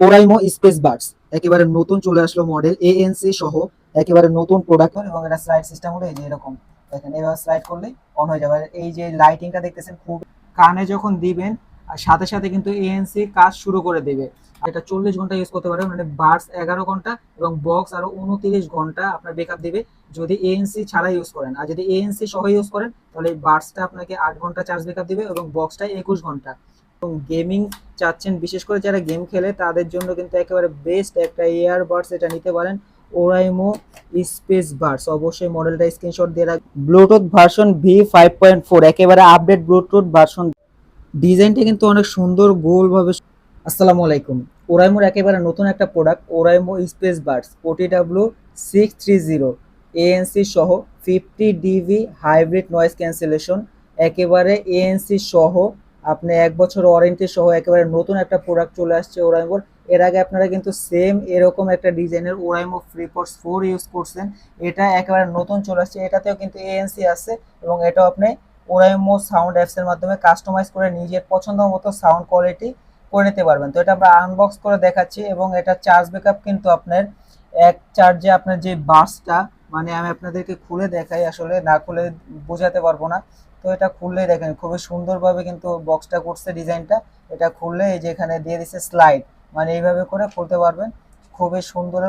Oraimo space Buds একেবারে নতুন চলে আসলো মডেল এএনসি সহ একেবারে নতুন প্রোডাক্ট এবং এটা স্লাইড সিস্টেম হলো এই যে এরকম। দেখেন, এভাবে স্লাইড করলে অন হয়ে যাবে। এই যে লাইটিংটা দেখতেছেন, খুব কানে যখন দিবেন, আর সাথে সাথে কিন্তু এএনসি কাজ শুরু করে দেবে। এটা চল্লিশ ঘণ্টা ইউজ করতে পারবেন মানে বার্স এগারো ঘণ্টা এবং বক্স আরও উনত্রিশ ঘণ্টা আপনার বেকআপ দিবে যদি এএনসি ছাড়া ইউজ করেন। আর যদি এএনসি সহ ইউজ করেন, তাহলে এই বার্সটা আপনাকে আট ঘণ্টা চার্জ বেকআপ দিবে এবং বক্সটা একুশ ঘণ্টা। গেমিং চাচ্ছেন, বিশেষ করে যারা গেম খেলে, তাদের জন্য কিন্তু একেবারে বেস্ট একটা এয়ার বাডস এটা নিতে পারেন ওরাইমো স্পেস বাডস অবশ্যই মডেলটা স্ক্রিনশট দিয়ে রাখ Bluetooth version V five point four একেবারে আপডেট ব্লুটুথ ভার্সন ডিজাইনটা কিন্তু অনেক সুন্দর, গোলভাবে আসসালামু আলাইকুম। ওরাইমোর একেবারে নতুন একটা product Oraimo space buds O T W six three zero ANC সহ fifty D B hybrid noise cancellation একেবারে এএনসি সহ আপনি এক বছর ওয়ারেন্টি সহ একেবারে নতুন একটা প্রোডাক্ট চলে আসছে ওরাইমোর এর আগে আপনারা কিন্তু সেম এরকম একটা ডিজাইনের ওরাইমো ফ্রিপোর্টস ফোর ইউজ করছেন। এটা একেবারে নতুন চলে আসছে। এটাতেও কিন্তু এএনসি আছে এবং এটাও আপনি ওরাইমো সাউন্ড অ্যাপসের মাধ্যমে কাস্টমাইজ করে নিজের পছন্দ মতো সাউন্ড কোয়ালিটি করে নিতে পারবেন। তো এটা আমরা আনবক্স করে দেখাচ্ছি এবং এটা চার্জ ব্যাকআপ কিন্তু আপনার এক চার্জে আপনার যে বাসটা মানে আমি আপনাদেরকে খুলে দেখাই আসলে, না খুলে বোঝাতে পারব না। তো এটা খুললেই দেখেন, খুবই সুন্দরভাবে কিন্তু বক্সটা করছে ডিজাইনটা। এটা খুললে এই যে এখানে দিয়ে দিচ্ছে স্লাইড মানে এইভাবে করে খুলতে পারবেন। খুবই সুন্দর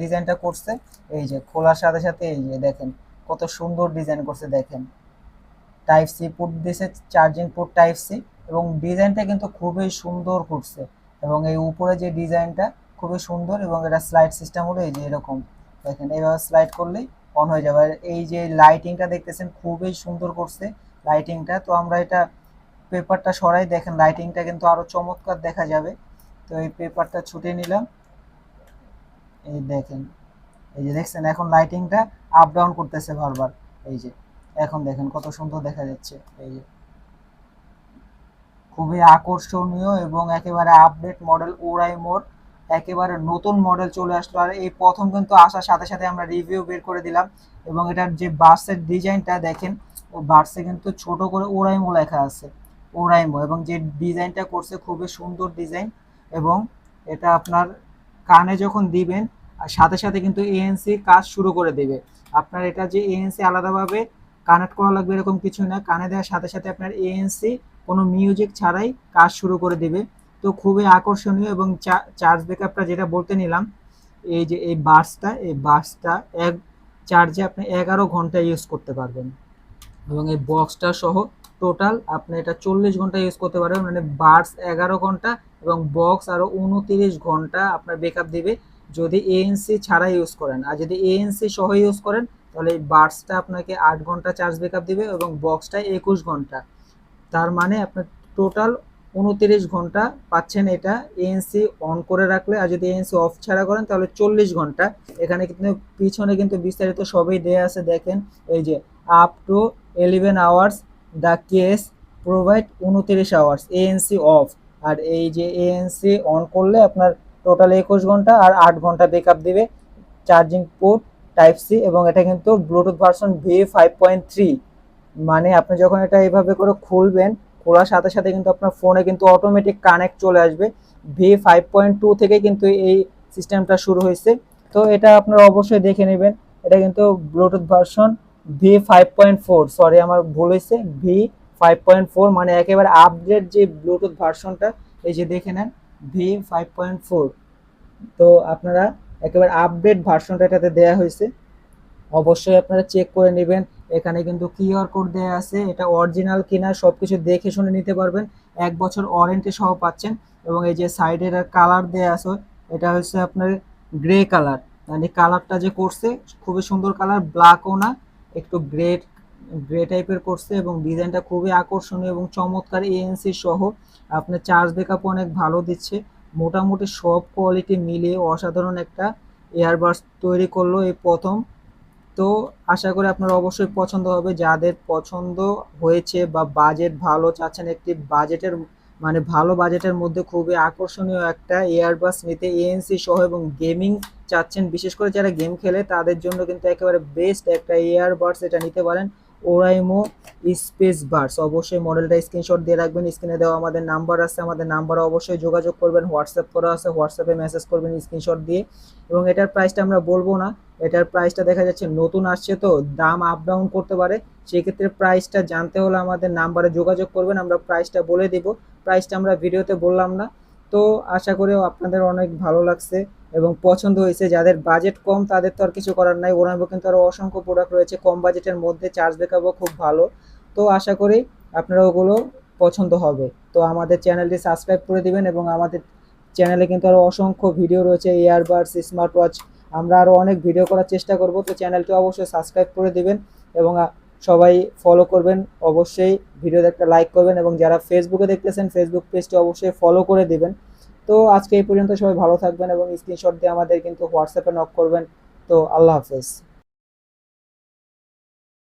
ডিজাইনটা করছে। এই যে খোলার সাথে সাথে এই যে দেখেন, কত সুন্দর ডিজাইন করছে দেখেন। টাইপ সি পোর্ট দিয়েছে চার্জিং পোর্ট টাইপ সি এবং ডিজাইনটা কিন্তু খুবই সুন্দর করছে। এবং এই উপরে যে ডিজাইনটা খুবই সুন্দর এবং এটা স্লাইড সিস্টেম হলো এই যে এরকম। দেখেন, এইভাবে স্লাইড করলেই অন হয়ে যাবে। আর এই যে লাইটিংটা দেখতেছেন, খুবই সুন্দর করছে লাইটিংটা তো আমরা এটা পেপারটা সরাই, দেখেন লাইটিংটা কিন্তু আরও চমৎকার দেখা যাবে। তো এই পেপারটা ছুটে নিলাম। এই দেখেন, এই যে দেখছেন, এখন লাইটিংটা আপ ডাউন করতেছে বারবার। এই যে, এখন দেখেন কত সুন্দর দেখা যাচ্ছে। এই যে, খুবই আকর্ষণীয় এবং একেবারে আপডেট মডেল ওরাইমোর একেবারে নতুন মডেল চলে আসলো। আর এই প্রথম কিন্তু আসার সাথে সাথে আমরা রিভিউ বের করে দিলাম। এবং এটার যে বাসের ডিজাইনটা দেখেন, ও বাসে কিন্তু ছোট করে ওরাইমো লেখা আছে। ওরাইমো এবং যে ডিজাইনটা করছে খুবই সুন্দর ডিজাইন এবং এটা আপনার কানে যখন দিবেন, আর সাথে সাথে কিন্তু এএনসি কাজ শুরু করে দেবে। আপনার এটা যে এএনসি আলাদাভাবে কানেক্ট করা লাগবে এরকম কিছু না। কানে দেওয়ার সাথে সাথে আপনার এএনসি কোনো মিউজিক ছাড়াই কাজ শুরু করে দেবে। তো খুবই আকর্ষণীয় এবং চার্জ ব্যাকআপটা যেটা বলতে নিলাম, এই যে এই বাসটা এই বাসটা এক চার্জে আপনি এগারো ঘণ্টা ইউজ করতে পারবেন। এবং এই বক্সটা সহ টোটাল আপনি এটা চল্লিশ ঘণ্টা ইউজ করতে পারবেন। মানে বার্স এগারো ঘণ্টা এবং বক্স আরও উনতিরিশ ঘণ্টা আপনার ব্যাকআপ দিবে যদি এএনসি ছাড়া ইউজ করেন। আর যদি এএনসি সহ ইউজ করেন, তাহলে এই বার্সটা আপনাকে আট ঘণ্টা চার্জ ব্যাকআপ দিবে এবং বক্সটা একুশ ঘণ্টা। তার মানে আপনার টোটাল উনতিরিশ ঘণ্টা পাচ্ছেন এটা এএনসি অন করে রাখলে, আর যদি এএনসি অফ ছাড়া করেন, তাহলে চল্লিশ ঘণ্টা। এখানে কিন্তু পিছনে কিন্তু বিস্তারিত সবই দেয়া আছে, দেখেন। এই যে up to eleven hours the case provide উনতিরিশ আওয়ার্স এএনসি অফ আর এই যে এএনসি অন করলে আপনার টোটাল একুশ ঘণ্টা আর আট ঘণ্টা ব্যাকআপ দিবে। চার্জিং পোর্ট টাইপ সি এবং এটা কিন্তু Bluetooth version V five point three মানে আপনি যখন এটা এইভাবে করে খুলবেন খোলার সাথে সাথে কিন্তু আপনার ফোনে কিন্তু অটোমেটিক কানেক্ট চলে আসবে। ভি ফাইভ পয়েন্ট টু থেকে কিন্তু এই সিস্টেমটা শুরু হয়েছে। তো এটা আপনারা অবশ্যই দেখে নেবেন। এটা কিন্তু Bluetooth version V five point four sorry আমার ভুল হয়েছে। ভি ফাইভ পয়েন্ট ফোর মানে একেবারে আপডেট যে ব্লুটুথ ভার্সনটা এই যে দেখে নেন ভি ফাইভ পয়েন্ট ফোর তো আপনারা একেবারে আপডেট ভার্সনটা এটাতে দেওয়া হয়েছে। অবশ্যই আপনারা চেক করে নেবেন। এখানে কিন্তু কিউআর কোড দেওয়া আছে, এটা অরিজিনাল কিনা সবকিছু দেখে শুনে নিতে পারবেন। এক বছর ওয়ারেন্টি সহ পাচ্ছেন এবং এই যে সাইডের কালার দেওয়া আছে, এটা হচ্ছে আপনার গ্রে কালার মানে কালারটা যে করছে, খুবই সুন্দর কালার ব্ল্যাকও না, একটু গ্রে গ্রে টাইপের করছে এবং ডিজাইনটা খুবই আকর্ষণীয় এবং চমৎকার এএনসি সহ। আপনার চার্জ ব্যাকআপ অনেক ভালো দিচ্ছে। মোটামুটি সব কোয়ালিটি মিলিয়ে অসাধারণ একটা এয়ারবাস তৈরি করল এই প্রথম। তো আশা করি আপনার অবশ্যই পছন্দ হবে। যাদের পছন্দ হয়েছে বা বাজেট ভালো চাচ্ছেন একটি বাজেটের মানে ভালো বাজেটের মধ্যে খুবই আকর্ষণীয় একটা এয়ারবাস নিতে এএনসি সহ এবং গেমিং চাচ্ছেন। বিশেষ করে যারা গেম খেলে তাদের জন্য কিন্তু একেবারে বেস্ট একটা এয়ারবাডস এটা নিতে পারেন। ওরাইমো স্পেস বার্স অবশ্যই মডেলটা স্ক্রিনশট দিয়ে রাখবেন স্ক্রিনে দেওয়া আমাদের নাম্বার আছে, আমাদের নাম্বারে অবশ্যই যোগাযোগ করবেন হোয়াটসঅ্যাপ করা আছে হোয়াটসঅ্যাপে মেসেজ করবেন স্ক্রিনশট দিয়ে। এবং এটার প্রাইসটা আমরা বলব না, এটার প্রাইসটা দেখা যাচ্ছে নতুন আসছে তো, দাম আপ ডাউন করতে পারে। সেক্ষেত্রে প্রাইসটা জানতে হলে আমাদের নাম্বারে যোগাযোগ করবেন, আমরা প্রাইসটা বলে দিব। প্রাইসটা আমরা ভিডিওতে বললাম না। তো আশা করেও আপনাদের অনেক ভালো লাগছে। এবং পছন্দ হয়েছে। যাদের বাজেট কম, তাদের তো আর কিছু করার নাই। ওরাইবো কিন্তু আরও অসংখ্য প্রোডাক্ট রয়েছে। কম বাজেটের মধ্যে চার্জ ব্যাকআপও খুব ভালো। তো আশা করি আপনারা ওগুলো পছন্দ হবে। তো আমাদের চ্যানেলটি সাবস্ক্রাইব করে দিবেন এবং আমাদের চ্যানেলে কিন্তু আরও অসংখ্য ভিডিও রয়েছে ইয়ারবাডস স্মার্ট ওয়াচ আমরা আরও অনেক ভিডিও করার চেষ্টা করব। তো চ্যানেলটি অবশ্যই সাবস্ক্রাইব করে দিবেন এবং সবাই ফলো করবেন। অবশ্যই ভিডিওতে একটা লাইক করবেন এবং যারা ফেসবুকে দেখতেছেন ফেসবুক পেজটি অবশ্যই ফলো করে দিবেন। তো আজকে এই পর্যন্ত সবাই ভালো থাকবেন এবং স্ক্রিনশট দিয়ে আমাদের কিন্তু হোয়াটসঅ্যাপে নক করবেন। তো আল্লাহ হাফেজ।